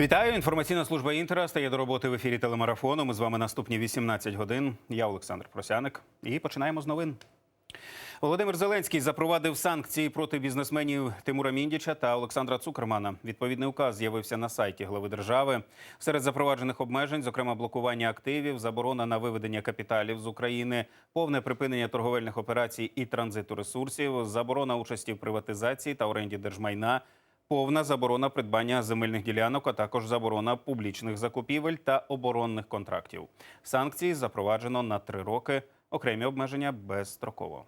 Вітаю! Інформаційна служба інтера стає до роботи в ефірі телемарафону. Ми з вами наступні 18 годин. Я Олександр Просяник. І починаємо з новин. Володимир Зеленський запровадив санкції проти бізнесменів Тимура Міндіча та Олександра Цукермана. Відповідний указ з'явився на сайті глави держави. Серед запроваджених обмежень, зокрема, блокування активів, заборона на виведення капіталів з України, повне припинення торговельних операцій і транзиту ресурсів, заборона участі в приватизації та оренді держмайна. Повна заборона придбання земельних ділянок, а також заборона публічних закупівель та оборонних контрактів. Санкції запроваджено на три роки. Окремі обмеження безстроково.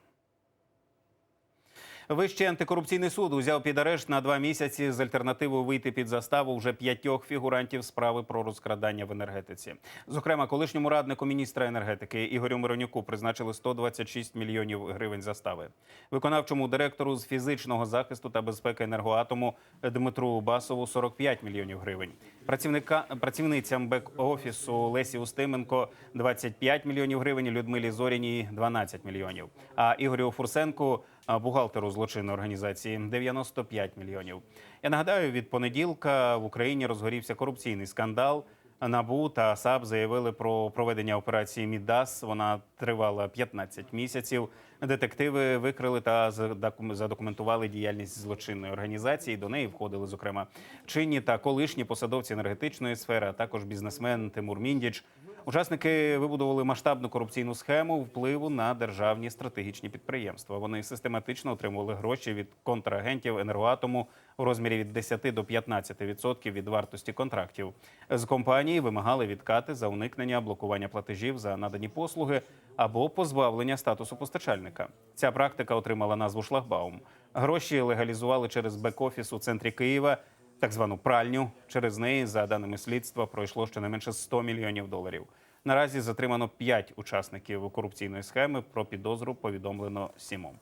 Вищий антикорупційний суд узяв під арешт на два місяці з альтернативою вийти під заставу вже п'ятьох фігурантів справи про розкрадання в енергетиці. Зокрема, колишньому раднику міністра енергетики Ігорю Миронюку призначили 126 мільйонів гривень застави. Виконавчому директору з фізичного захисту та безпеки енергоатому Дмитру Басову 45 мільйонів гривень. Працівника працівницям бек-офісу Лесі Устименко 25 мільйонів гривень, Людмилі Зоріній 12 мільйонів. А Ігорю Фурсенку бухгалтеру злочинної організації 95 мільйонів. Я нагадаю, від понеділка в Україні розгорівся корупційний скандал. НАБУ та САП заявили про проведення операції Мідас. Вона тривала 15 місяців. Детективи викрили та задокум- задокументували діяльність злочинної організації. До неї входили, зокрема, чинні та колишні посадовці енергетичної сфери, а також бізнесмен Тимур Міндіч. Учасники вибудували масштабну корупційну схему впливу на державні стратегічні підприємства. Вони систематично отримували гроші від контрагентів енергоатому у розмірі від 10 до 15% від вартості контрактів. З компанії вимагали відкати за уникнення блокування платежів за надані послуги або позбавлення статусу постачальника. Ця практика отримала назву шлагбаум. Гроші легалізували через бек-офіс у центрі Києва так звану пральню. Через неї, за даними слідства, пройшло щонайменше 100 мільйонів доларів. Наразі затримано 5 учасників корупційної схеми. Про підозру повідомлено сімом.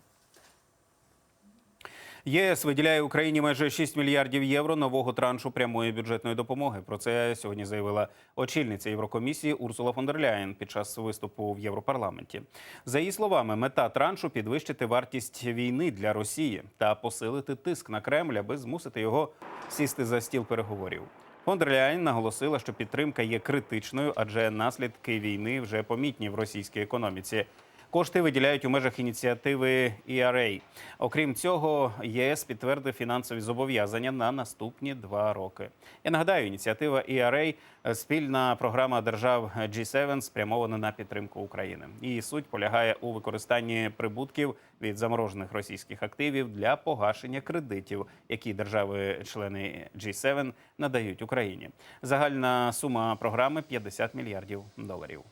ЄС виділяє Україні майже 6 мільярдів євро нового траншу прямої бюджетної допомоги. Про це сьогодні заявила очільниця Єврокомісії Урсула фон дер Ляєн під час виступу в Європарламенті. За її словами, мета траншу підвищити вартість війни для Росії та посилити тиск на Кремль, аби змусити його сісти за стіл переговорів. Фон наголосила, що підтримка є критичною, адже наслідки війни вже помітні в російській економіці. Кошти виділяють у межах ініціативи ERA. Окрім цього, ЄС підтвердив фінансові зобов'язання на наступні два роки. Я нагадаю, ініціатива ERA – спільна програма держав G7, спрямована на підтримку України. Її суть полягає у використанні прибутків від заморожених російських активів для погашення кредитів, які держави-члени G7 надають Україні. Загальна сума програми 50 мільярдів доларів.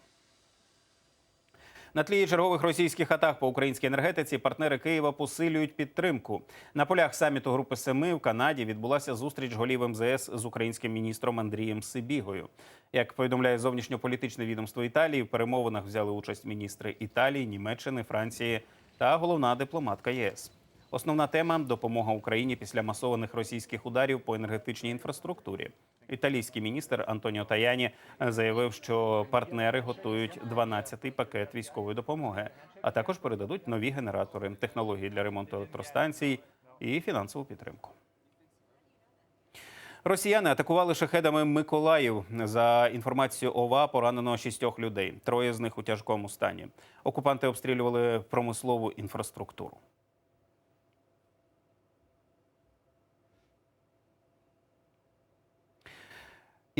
На тлі чергових російських атак по українській енергетиці партнери Києва посилюють підтримку. На полях саміту Групи Семи в Канаді відбулася зустріч голів МЗС з українським міністром Андрієм Сибігою. Як повідомляє зовнішньополітичне відомство Італії, в перемовинах взяли участь міністри Італії, Німеччини, Франції та головна дипломатка ЄС. Основна тема допомога Україні після масованих російських ударів по енергетичній інфраструктурі. Італійський міністр Антоніо Таяні заявив, що партнери готують 12-й пакет військової допомоги, а також передадуть нові генератори, технології для ремонту електростанцій і фінансову підтримку. Росіяни атакували шахедами Миколаїв. За інформацією ОВА поранено шістьох людей. Троє з них у тяжкому стані. Окупанти обстрілювали промислову інфраструктуру.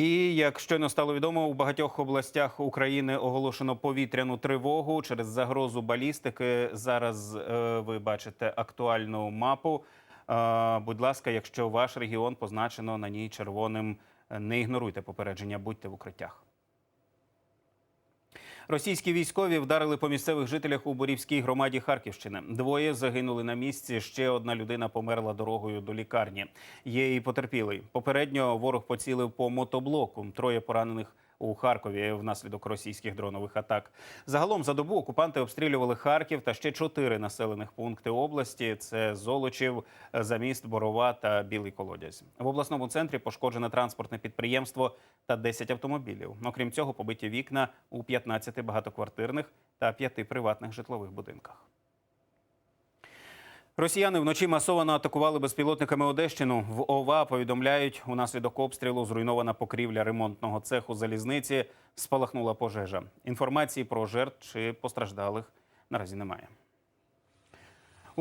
І як щойно стало відомо, у багатьох областях України оголошено повітряну тривогу через загрозу балістики. Зараз е, ви бачите актуальну мапу. Е, будь ласка, якщо ваш регіон позначено на ній червоним, е, не ігноруйте попередження, будьте в укриттях. Російські військові вдарили по місцевих жителях у Борівській громаді Харківщини. Двоє загинули на місці. Ще одна людина померла дорогою до лікарні. Є і потерпілий. Попередньо ворог поцілив по мотоблоку. Троє поранених у Харкові внаслідок російських дронових атак. Загалом за добу окупанти обстрілювали Харків та ще чотири населених пункти області: це Золочів, Заміст, Борова та Білий Колодязь. В обласному центрі пошкоджене транспортне підприємство та 10 автомобілів. Окрім цього, побиті вікна у 15 багатоквартирних та 5 приватних житлових будинках. Росіяни вночі масово атакували безпілотниками Одещину. В ОВА повідомляють, унаслідок обстрілу зруйнована покрівля ремонтного цеху залізниці. Спалахнула пожежа. Інформації про жертв чи постраждалих наразі немає.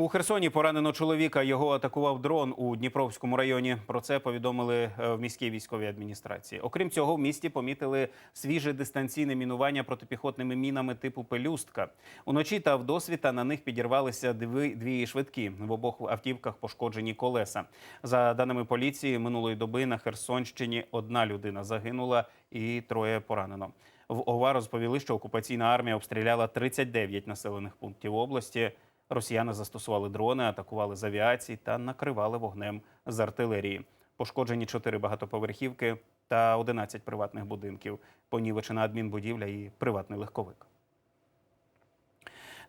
У Херсоні поранено чоловіка. Його атакував дрон у Дніпровському районі. Про це повідомили е, в міській військовій адміністрації. Окрім цього, в місті помітили свіже дистанційне мінування протипіхотними мінами типу пелюстка. Уночі та вдосвіта на них підірвалися дві, дві швидкі. В обох автівках пошкоджені колеса. За даними поліції, минулої доби на Херсонщині одна людина загинула і троє поранено. В ОВА розповіли, що окупаційна армія обстріляла 39 населених пунктів області. Росіяни застосували дрони, атакували з авіації та накривали вогнем з артилерії. Пошкоджені чотири багатоповерхівки та 11 приватних будинків. Понівечена адмінбудівля і приватний легковик.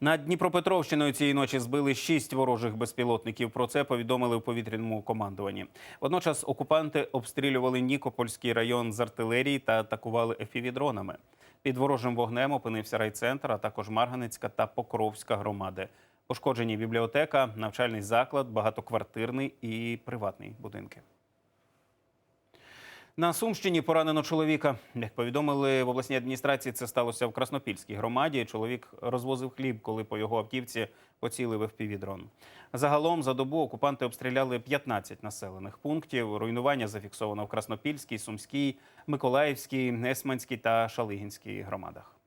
Над Дніпропетровщиною цієї ночі збили шість ворожих безпілотників. Про це повідомили в повітряному командуванні. Водночас окупанти обстрілювали Нікопольський район з артилерії та атакували ефівідронами. Під ворожим вогнем опинився райцентр, а також Марганецька та Покровська громади. Пошкоджені бібліотека, навчальний заклад, багатоквартирний і приватний будинки. На Сумщині поранено чоловіка. Як повідомили в обласній адміністрації, це сталося в Краснопільській громаді. Чоловік розвозив хліб, коли по його автівці поцілив ФПВ-дрон. Загалом за добу окупанти обстріляли 15 населених пунктів. Руйнування зафіксовано в Краснопільській, Сумській, Миколаївській, Есманській та Шалигінській громадах.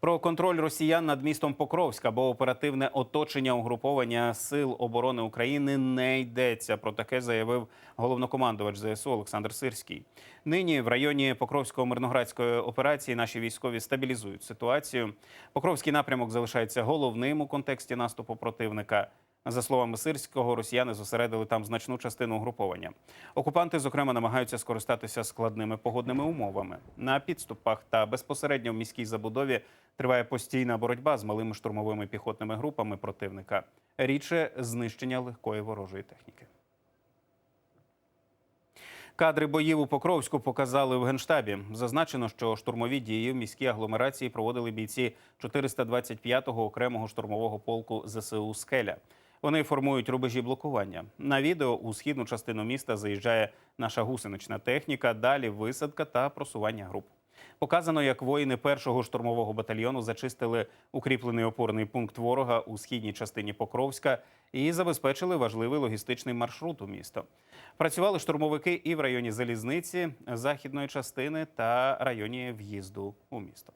Про контроль росіян над містом Покровська, бо оперативне оточення угруповання сил оборони України не йдеться. Про таке заявив головнокомандувач ЗСУ Олександр Сирський. Нині в районі Покровського мирноградської операції наші військові стабілізують ситуацію. Покровський напрямок залишається головним у контексті наступу противника. За словами Сирського, росіяни зосередили там значну частину угруповання. Окупанти, зокрема, намагаються скористатися складними погодними умовами. На підступах та безпосередньо в міській забудові триває постійна боротьба з малими штурмовими піхотними групами противника. Рідше знищення легкої ворожої техніки. Кадри боїв у Покровську показали в генштабі. Зазначено, що штурмові дії в міській агломерації проводили бійці 425-го окремого штурмового полку ЗСУ Скеля. Вони формують рубежі блокування. На відео у східну частину міста заїжджає наша гусенична техніка. Далі висадка та просування груп. Показано, як воїни першого штурмового батальйону зачистили укріплений опорний пункт ворога у східній частині Покровська і забезпечили важливий логістичний маршрут у місто. Працювали штурмовики і в районі залізниці західної частини та районі в'їзду у місто.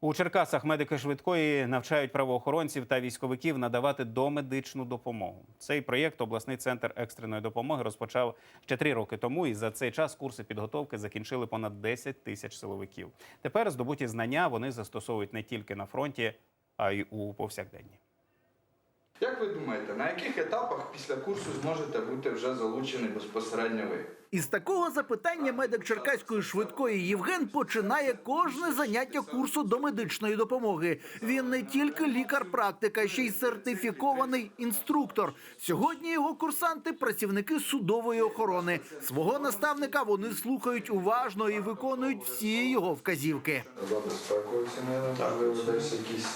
У Черкасах медики швидкої навчають правоохоронців та військовиків надавати домедичну допомогу. Цей проєкт обласний центр екстреної допомоги розпочав ще три роки тому, і за цей час курси підготовки закінчили понад 10 тисяч силовиків. Тепер здобуті знання вони застосовують не тільки на фронті, а й у повсякденні. Як ви думаєте, на яких етапах після курсу зможете бути вже залучені безпосередньо ви? Із такого запитання медик Черкаської швидкої Євген починає кожне заняття курсу до медичної допомоги. Він не тільки лікар-практик, а ще й сертифікований інструктор. Сьогодні його курсанти працівники судової охорони. Свого наставника вони слухають уважно і виконують всі його вказівки. За безпекою оцінили, можливо, десь якісь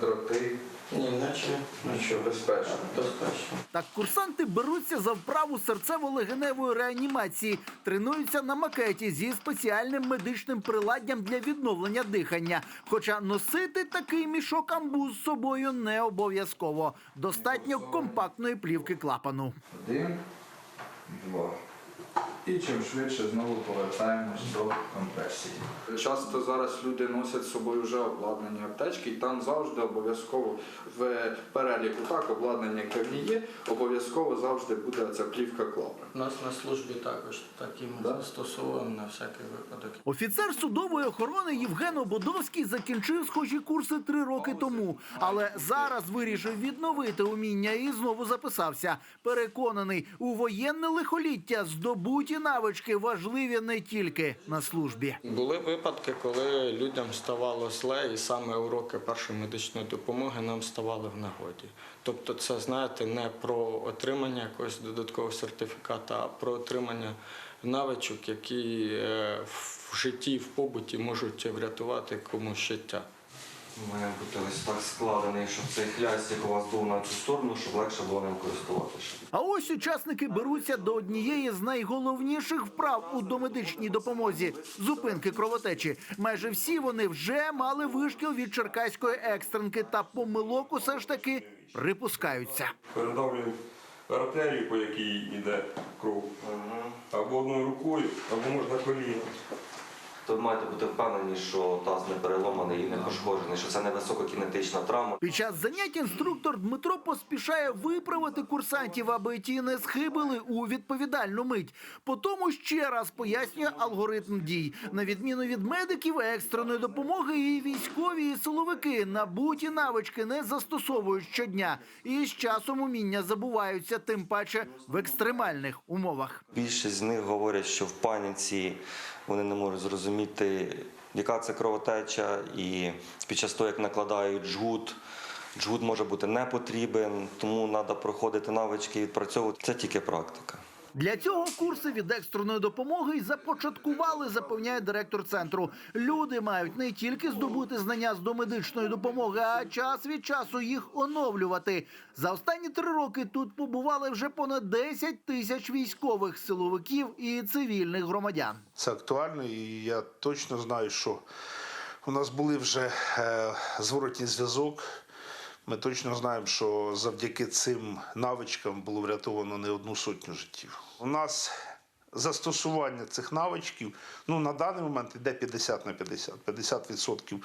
дроти. Ні, наче Нічого безпечно. безпечно. Так курсанти беруться за вправу серцево-легеневої реанімації, тренуються на макеті зі спеціальним медичним приладдям для відновлення дихання. Хоча носити такий мішок амбуз з собою не обов'язково. Достатньо компактної плівки клапану. Один, два. І чим швидше знову повертаємось до компресії. Часто зараз люди носять з собою вже обладнані аптечки, і там завжди обов'язково в переліку так обладнання, яке в ній є, обов'язково завжди буде ця плівка клапан. У нас на службі також такі ми Да? застосовуємо на всякий випадок. Офіцер судової охорони Євген Ободовський закінчив схожі курси три роки тому, але зараз вирішив відновити уміння і знову записався. Переконаний, у воєнне лихоліття здобуті навички важливі не тільки на службі. Були випадки, коли людям ставало зле, і саме уроки першої медичної допомоги нам ставали в нагоді. Тобто, це знаєте, не про отримання якогось додаткового сертифіката, а про отримання навичок, які е, в житті, в побуті можуть врятувати комусь життя. Має бути ось так складений, щоб цей хлястик у вас був на цю сторону, щоб легше було ним користуватися. А ось учасники беруться до однієї з найголовніших вправ у домедичній допомозі зупинки кровотечі. Майже всі вони вже мали вишкіл від черкаської екстренки та помилок усе ж таки припускаються. передавлюємо артерію, по якій йде кров, або одною рукою, або можна коліном. То ви маєте бути впевнені, що таз не переломаний і не пошкоджений, що це не висококінетична травма. Під час занять інструктор Дмитро поспішає виправити курсантів, аби ті не схибили у відповідальну мить. По тому ще раз пояснює алгоритм дій. На відміну від медиків екстреної допомоги, і військові і силовики набуті навички не застосовують щодня. І з часом уміння забуваються, тим паче в екстремальних умовах. Більшість з них говорять, що в паніці вони не можуть зрозуміти, яка це кровотеча, і під час того, як накладають жгут, жгут може бути не потрібен, тому треба проходити навички і відпрацьовувати. Це тільки практика. Для цього курси від екстреної допомоги й започаткували, запевняє директор центру. Люди мають не тільки здобути знання з домедичної допомоги, а час від часу їх оновлювати. За останні три роки тут побували вже понад 10 тисяч військових силовиків і цивільних громадян. Це актуально, і я точно знаю, що у нас були вже е, зворотній зв'язок. Ми точно знаємо, що завдяки цим навичкам було врятовано не одну сотню життів. У нас застосування цих навичків ну, на даний момент йде 50 на 50. 50%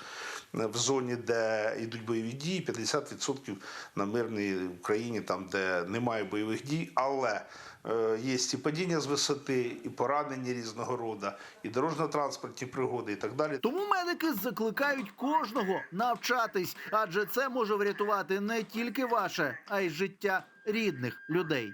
в зоні, де йдуть бойові дії, 50% на мирній Україні, там, де немає бойових дій. Але е, є і падіння з висоти, і поранення різного роду, і дорожньо-транспортні пригоди, і так далі. Тому медики закликають кожного навчатись, адже це може врятувати не тільки ваше, а й життя рідних людей.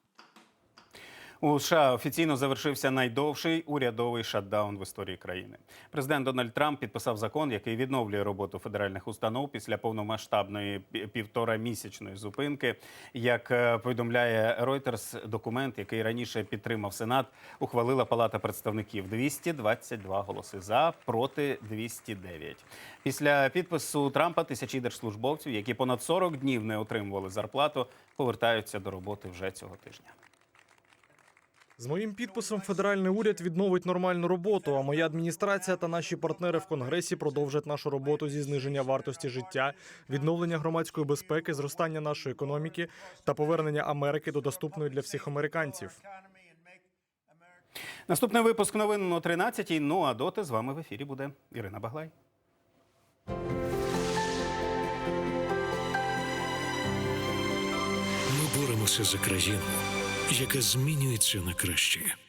У США офіційно завершився найдовший урядовий шатдаун в історії країни. Президент Дональд Трамп підписав закон, який відновлює роботу федеральних установ після повномасштабної пі- півторамісячної зупинки. Як е, повідомляє Reuters, документ, який раніше підтримав Сенат, ухвалила Палата представників 222 голоси за проти 209. Після підпису Трампа тисячі держслужбовців, які понад 40 днів не отримували зарплату, повертаються до роботи вже цього тижня. З моїм підписом федеральний уряд відновить нормальну роботу. А моя адміністрація та наші партнери в конгресі продовжать нашу роботу зі зниження вартості життя, відновлення громадської безпеки, зростання нашої економіки та повернення Америки до доступної для всіх американців. Наступний випуск новин о 13-й. Ну а доти з вами в ефірі буде Ірина Баглай. Ми боремося за країну, яка змінюється на краще.